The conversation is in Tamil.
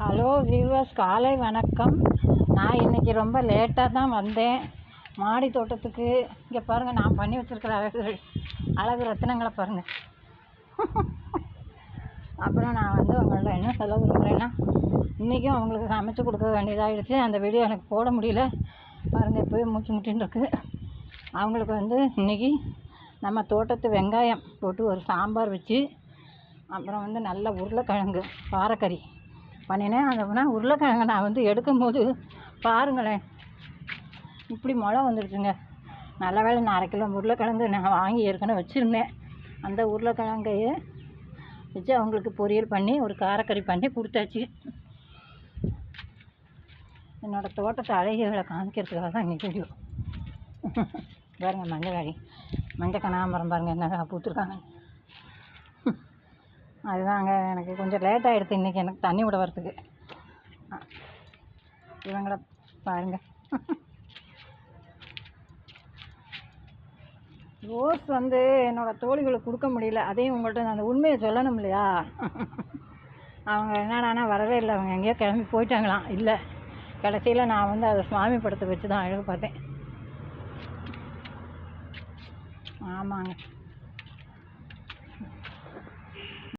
ஹலோ வியூவர்ஸ் காலை வணக்கம். நான் இன்றைக்கி ரொம்ப லேட்டாக தான் வந்தேன். மாடி தோட்டத்துக்கு இங்கே பாருங்கள் நான் பண்ணி வச்சுருக்கிற அழகு அழகு ரத்தினங்களை பாருங்கள் அப்புறம் நான் வந்து அவங்கள்ட்ட என்ன சொல்ல விரும்புகிறேன்னா இன்றைக்கும் அவங்களுக்கு சமைச்சு கொடுக்க வேண்டியதாகிடுச்சு அந்த வீடியோ எனக்கு போட முடியல. பாருங்கள் இப்போயே மூச்சு முட்டின்னு இருக்கு. அவங்களுக்கு வந்து இன்றைக்கி நம்ம தோட்டத்து வெங்காயம் போட்டு ஒரு சாம்பார் வச்சு அப்புறம் வந்து நல்ல உருளைக்கிழங்கு பாறைக்கறி பண்ணினேன். அதை அப்படின்னா நான் வந்து எடுக்கும்போது பாருங்களேன். இப்படி முளை வந்துடுச்சுங்க நல்ல வேளை நான் அரை கிலோ உருளைக்கிழங்கு நான் வாங்கி ஏற்கனவே வச்சுருந்தேன். அந்த உருளைக்கிழங்கையே வச்சு அவங்களுக்கு பொரியல் பண்ணி ஒரு காரக்கறி பண்ணி கொடுத்தாச்சு. என்னோடய தோட்டத்தை அழகிகளை காமிக்கிறதுக்காக தான் இன்றைக்கி வீடியோ. பாருங்கள் மஞ்சள் காடி மஞ்சள் கனகாம்பரம் பாருங்கள் என்ன பூத்துருக்காங்க அதுதாங்க எனக்கு கொஞ்சம் லேட் ஆகிடுது இன்றைக்கி எனக்கு தண்ணி விட வரத்துக்கு இவங்கள பாருங்க. ரோஸ் வந்து என்னோடய தோழிகளுக்கு கொடுக்க முடியல. அதையும் உங்கள்கிட்ட நான் அந்த உண்மையை சொல்லணும் இல்லையா? அவங்க என்னடானா வரவே இல்லை. அவங்க எங்கேயோ கிளம்பி போயிட்டாங்களாம். இல்லை கடைசியில் நான் வந்து அதை சுவாமி படத்தை வச்சு தான் அழகு பார்த்தேன். ஆமாங்க.